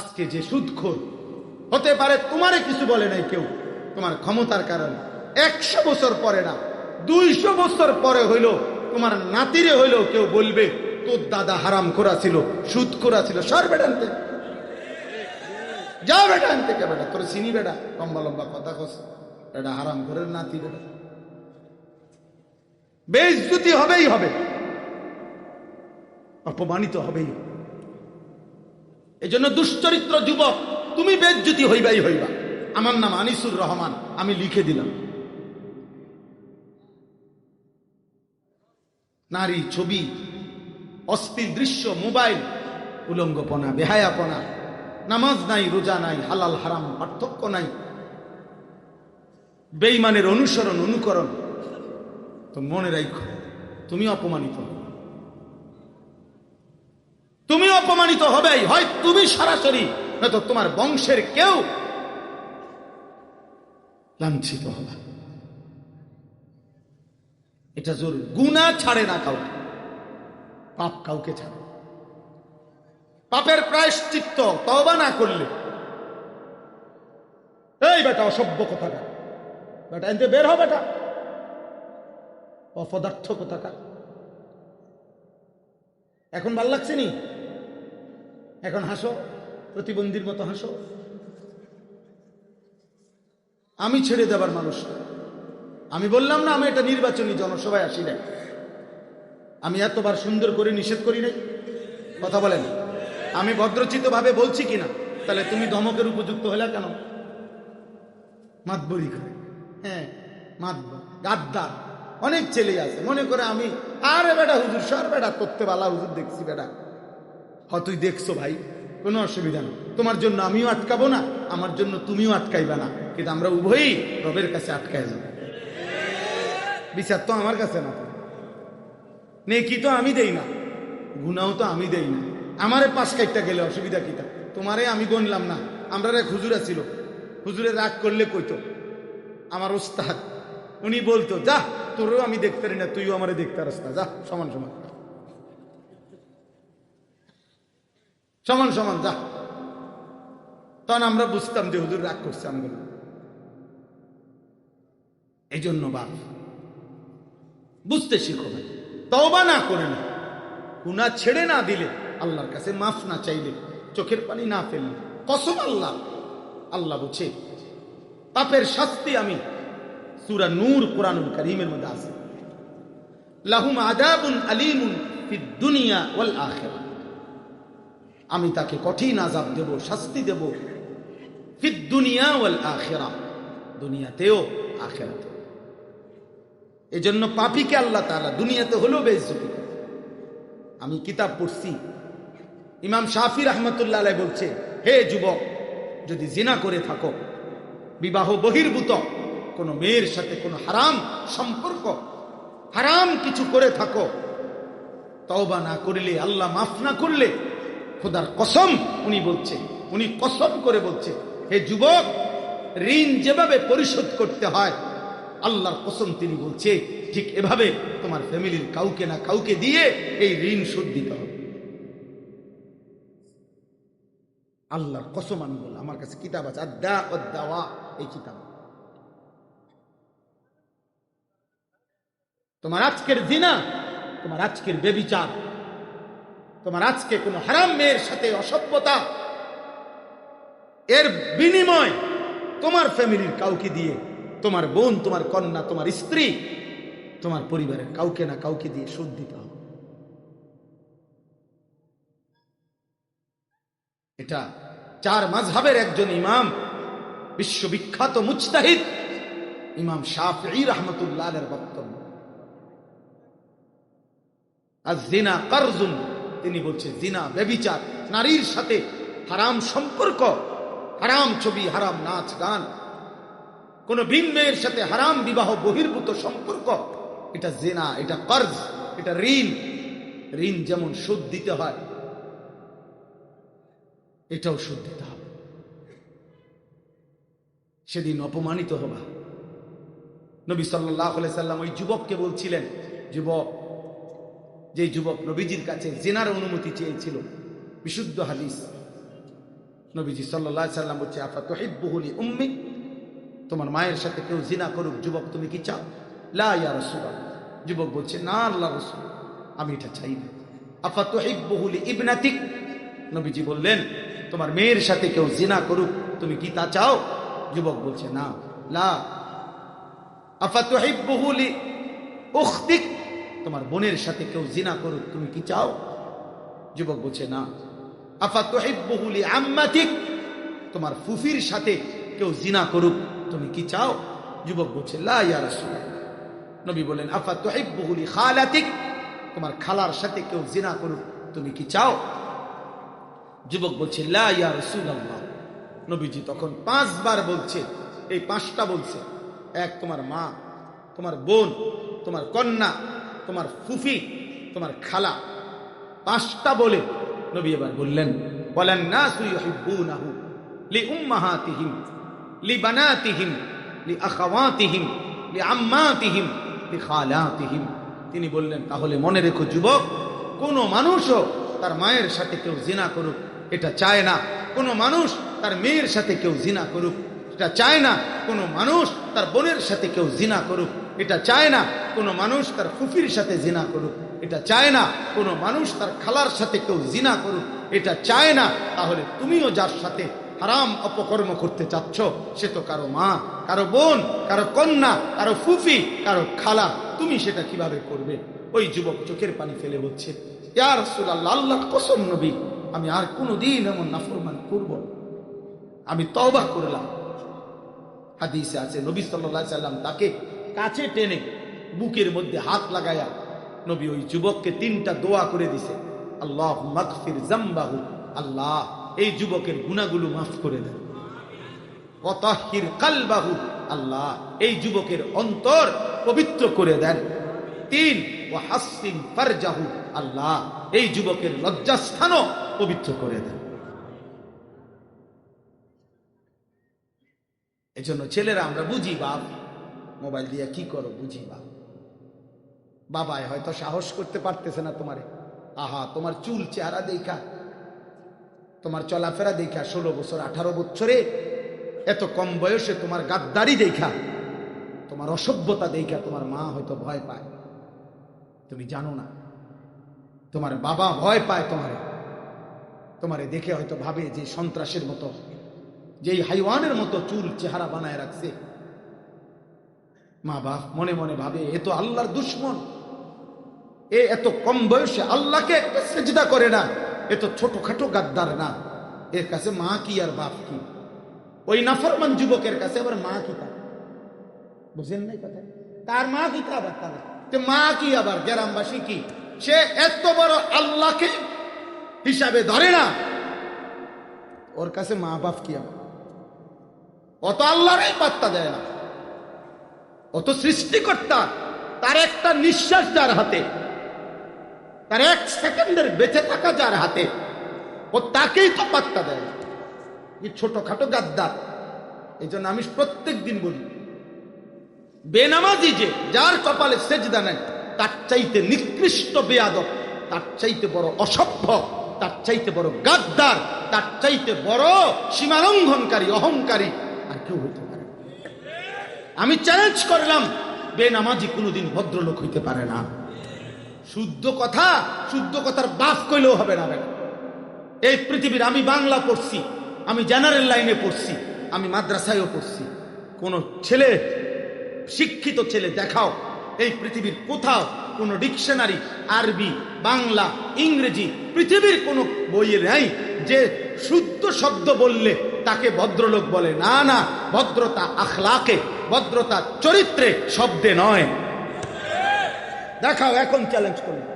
আজকে যে সুদখোর, হতে পারে তোমারে কিছু বলে নাই কেউ, তোমার ক্ষমতার কারণে। একশো বছর পরে না, দুইশো বছর পরে হইল, তোমার নাতিরে হইলেও কেউ বলবে, তোর দাদা হারাম করা ছিল, সুদ করা ছিল, সর বেটা আনতে। যা বেটা আনতে কে বেটা, তোর চিনি বেটা, লম্বা লম্বা কথা কস এটা হারাম করে নাতি বেটা। বেইজ্জতি হবেই হবে, অপমানিত হবেই হবে। এই জন্য দুশ্চরিত্র যুবক, তুমি বেজ্জুতি হইবাই হইবা। আমার নাম আনিসুর রহমান, আমি লিখে দিলাম। নারী ছবি, অস্থির দৃশ্য, মোবাইল, উলঙ্গপনা, বেহায়াপনা, নামাজ নাই, রোজা নাই, হালাল, হারাম, পার্থক্য নাই। বেইমানের অনুসরণ, অনুকরণ, তো মনে রাখো তুমি অপমানিত হবে। তুমি অপমানিত হবেই। হয় তুমি সরাসরি, নয়তো তোমার বংশের কেউ লাঞ্ছিত হবে। এটা জোর গুণা ছাড়ে না কাউকে। পাপ কাউকে ছাড়ে। পাপের প্রায়শ্চিত্ত তবা না করলে। এই বেটা, অসভ্য কথাটা। বেটা, এনতে বের হবে বেটা। অপদার্থ কোথাকা এখন ভালো লাগছে নি? এখন হাসো, প্রতিবন্ধীর মতো হাসো। আমি ছেড়ে দেবার মানুষ আমি বললাম না, আমি এটা নির্বাচনী জনসভায় আসি নাই। আমি এতবার সুন্দর করে নিষেধ করি নাই। কথা বলেন। আমি ভদ্রচিত ভাবে বলছি কিনা? তাহলে তুমি ধমকের উপযুক্ত হলে কেন? মাতবরি করে। হ্যাঁ মাতবর গাদ্দার অনেক ছেলে আছে। মনে করে আমি, আরে বেটা হুজুর, সর বেটা করতে বালা হুজুর দেখছি বেটা। হ তুই দেখছ ভাই, কোনো অসুবিধা নেই। তোমার জন্য আমিও আটকাবো না, আমার জন্য তুমিও আটকাইবা না। কিন্তু আমরা উভয়ই রবের কাছে আটকায় যাব। বিচার তো আমার কাছে না নেকি তো আমি দেই না গুনাও তো আমি দেই না। আমারে পাশ কাইটটা গেলে অসুবিধা কিটা তোমারে আমি গনলাম না আমরা হুজুর ছিল হুজুরে রাগ করলে কইতো, আমার ওস্তাদ, উনি বলতো, যা, তোরও আমি দেখতে পারি না, তুইও আমারে দেখতে পারিস না, যা, সমান সমান। সমান সমান, যা। তখন আমরা বুঝতাম যে হুজুর রাগ করছে আমি বললাম এই জন্য বাপ, বুঝতে শিখো ভাই। তওবা না করে না। গুনাহ ছেড়ে না দিলে আল্লাহর কাছে মাফ না চাইলে, চোখের পানি না ফেললে, কসম আল্লাহ। আল্লাহ বুঝে, পাপের শাস্তি আমি সূরা নূর কোরআনুল কারীমের মধ্যে আছে। লাহুম আযাবুন আলীমুন দুনিয়া ওয়াল আখিরাহ। আমি তাকে কঠিন আযাব দেব, শাস্তি দেব। ফিদ দুনিয়া ওয়াল আখিরাহ দুনিয়াতেও আখিরাতেও এজন্য পাপিকে আল্লাহ তাআলা দুনিয়াতে হলেও করে। আমি কিতাব পড়ছি। ইমাম শাফি রহমতুল্লাহ বলছে, হে যুবক, যদি জিনা করে থাকো, বিবাহ বহির্ভূত, কোনো মেয়ের সাথে কোনো হারাম সম্পর্ক, হারাম কিছু করে থাকো, তওবা না করলে, আল্লাহ মাফ না করলে খোদার কসম উনি বলছে, উনি কসম করে বলছে, হে যুবক, ঋণ যেভাবে পরিশোধ করতে হয়, আল্লাহর কসম তিনি বলছে, ঠিক এভাবে তোমার ফ্যামিলির কাউকে না কাউকে দিয়ে এই ঋণ শোধ দিতে হবে। আল্লাহর কসম আমি বললাম, আমার কাছে কিতাব আছে আদা দাওয়া, এই কিতাব। তোমার আজকের দিনা তোমার আজকের বেবিচার তোমার আজকে কোনো হারাম মেয়ের সাথে অসভ্যতা, এর বিনিময় তোমার ফ্যামিলির কাউকে দিয়ে, তোমার বোন, তোমার কন্যা, তোমার স্ত্রী, তোমার পরিবারের কাউকে না কাউকে দিয়ে সুদ দিতে হবে। এটা চার মাঝহাবের একজন ইমাম, বিশ্ববিখ্যাত মুজতাহিদ, ইমাম শাফি রহমতুল্লাহ বক্তব্য। আর জিনা কারজুন তিনি বলছে জিনা বেবিচার নারীর সাথে হারাম সম্পর্ক, হারাম ছবি, হারাম নাচ, গান। কোন ভিন মেয়ের সাথে হারাম বিবাহ, বহির্ভূত সম্পর্ক, এটা জেনা, এটা কর্জ, এটা ঋণ। ঋণ যেমন সুদ দিতে হয়, এটাও সুদ দিতে হবে। সেদিন অপমানিত হবা। নবী সাল্লাহ সাল্লাম ওই যুবককে বলছিলেন, যুবক যে যুবক নবীজির কাছে জেনার অনুমতি চেয়েছিল, বিশুদ্ধ হাদিস। নবীজি সাল্লাহ সাল্লাম বলছে, আফা তোহিব্বুহুলি উম্মি? তোমার মায়ের সাথে কেউ জিনা করুক, যুবক, তুমি কি চাও? লা যুবক বলছে, না আল্লাহ রসুল, আমি এটা চাই না। আফা তোহিব্বুহুলি ইবনাতিক? নবীজি বললেন, তোমার মেয়ের সাথে কেউ জিনা করুক, তুমি কি তা চাও? যুবক বলছে, না। লা? আফা তোহিব্বুহুলি উখতিক? তোমার বোনের সাথে কেউ জিনা করুক, তুমি কি চাও? যুবক বলছে, না। আফা তোহিব্বুহুলি আম্মাতিক তোমার ফুফির সাথে কেউ জিনা করুক, তুমি কি চাও? যুবক বলছে নবী বলেন আফা তোহিব্বুহুলি খালাতিক তোমার খালার সাথে কেউ জিনা করুক, তুমি কি চাও? যুবক বলছে নবীজি তখন পাঁচবার বলছে, এই পাঁচটা বলছে। এক তোমার মা, তোমার বোন, তোমার কন্যা তোমার ফুফি তোমার খালা। পাঁচটা বলে নবী এবার বললেন, বলেন না লি তিনি বললেন, তাহলে মনে রেখো যুবক, কোন মানুষও তার মায়ের সাথে কেউ জিনা করুক, এটা চায় না। কোনো মানুষ তার মেয়ের সাথে কেউ জিনা করুক, এটা চায় না। কোনো মানুষ তার বোনের সাথে কেউ জিনা করুক এটা চায় না কোনো মানুষ তার ফুফির সাথে জিনা করুক। এটা চায় না কোনো মানুষ তার খালার সাথে কেউ জিনা করুক। এটা চায় না, তাহলে তুমিও যার সাথে হারাম অপকর্ম করতে চাচ্ছ, সে তো কারও মা, কারও বোন, কারও কন্যা, কারও ফুফি, কারও খালা, তুমি সেটা কীভাবে করবে? ওই যুবক চোখের পানি ফেলে বলছে ইয়ার আল্লাহ কসম নবী, আমি আর কোনোদিন এমন নাফরমান করব আমি তওবা করলাম। হাদিসে আছে, নবী সাল্লাম তাকে কাছে টেনে বুকের মধ্যে হাত লাগায়া নবী ওই যুবককে তিনটা দোয়া করে দিছে। আল্লাহ মাগফির জামবাহু, আল্লাহ, এই যুবকের গুনাহগুলো মাফ করে দেন। ওয়াতাহির কালবাহু, আল্লাহ, এই যুবকের অন্তর পবিত্র করে দেন। তিন ও হাসিন ফারজাহু, আল্লাহ, এই যুবকের লজ্জাস্থানও পবিত্র করে দেন। এই জন্য ছেলেরা, আমরা বুঝি বাপ মোবাইল দিয়ে কি করো বুঝি বাপ বাবায় হয়তো সাহস করতে পারতেছে না তোমারে। আহা, তোমার চুল চেহারা দেখা, তোমার চলাফেরা দেখা, ষোলো বছর, আঠারো বছরে এত কম বয়সে তোমার গাদ্দারি দেখা, তোমার অসভ্যতা দেখা, তোমার মা হয়তো ভয় পায়। তুমি জানো না, তোমার বাবা ভয় পায় তোমারে। তোমারে দেখে হয়তো ভাবে যে সন্ত্রাসের মতো, যেই হাইওয়ানের মতো চুল চেহারা বানায় রাখছে। মা বাপ মনে মনে ভাবে, এ তো আল্লাহর দুশ্মন। এ এত কম বয়সে আল্লাহকে সেজদা করে না, এ তো ছোটখাটো গাদ্দার না। এর কাছে মা কি আর বাপ কি? ওই নাফরমান যুবকের কাছে আবার মা কি তা বুঝেন নাই কথা? তার মা কি তা আবার তাহলে তো মা কি আবার? গ্রামবাসী কি? সে এত বড় আল্লাহকে হিসাবে ধরে না। ওর কাছে মা বাপ কি আবার? অত আল্লাহরই পাত্তা দেয় না। অত সৃষ্টিকর্তা, তার একটা নিঃশ্বাস যার হাতে, তার এক সেকেন্ডের বেঁচে থাকা যার হাতে, ও তাকেই তো পাত্তা দেয় ছোটখাটো গাদ্দার, এই জন্য আমি প্রত্যেক দিন বলি, বেনামাজি যে, যার কপালে সেজদা নেয় তার চাইতে নিকৃষ্ট বেয়াদব, তার চাইতে বড় অসভ্য, তার চাইতে বড় গাদ্দার, তার চাইতে বড় সীমালঙ্ঘনকারী, অহংকারী, আর কেউ হইতে। আমি চ্যালেঞ্জ করলাম, বেনামাজি কোনোদিন ভদ্রলোক হইতে পারে না। শুদ্ধ কথা, শুদ্ধ কথার বাস কইলেও হবে না এই পৃথিবীর আমি বাংলা পড়ছি, আমি জেনারেল লাইনে পড়ছি, আমি মাদ্রাসায়ও পড়ছি। কোন ছেলে, শিক্ষিত ছেলে দেখাও, এই পৃথিবীর কোথাও কোন ডিকশনারি আরবি, বাংলা, ইংরেজি, পৃথিবীর কোন বইয়ে নাই যে শুদ্ধ শব্দ বললে তাকে ভদ্রলোক বলে। না না, ভদ্রতা আখলাকে ভদ্রতা চরিত্রে শব্দে নয়। দেখাও এখন চ্যালেঞ্জ করুন।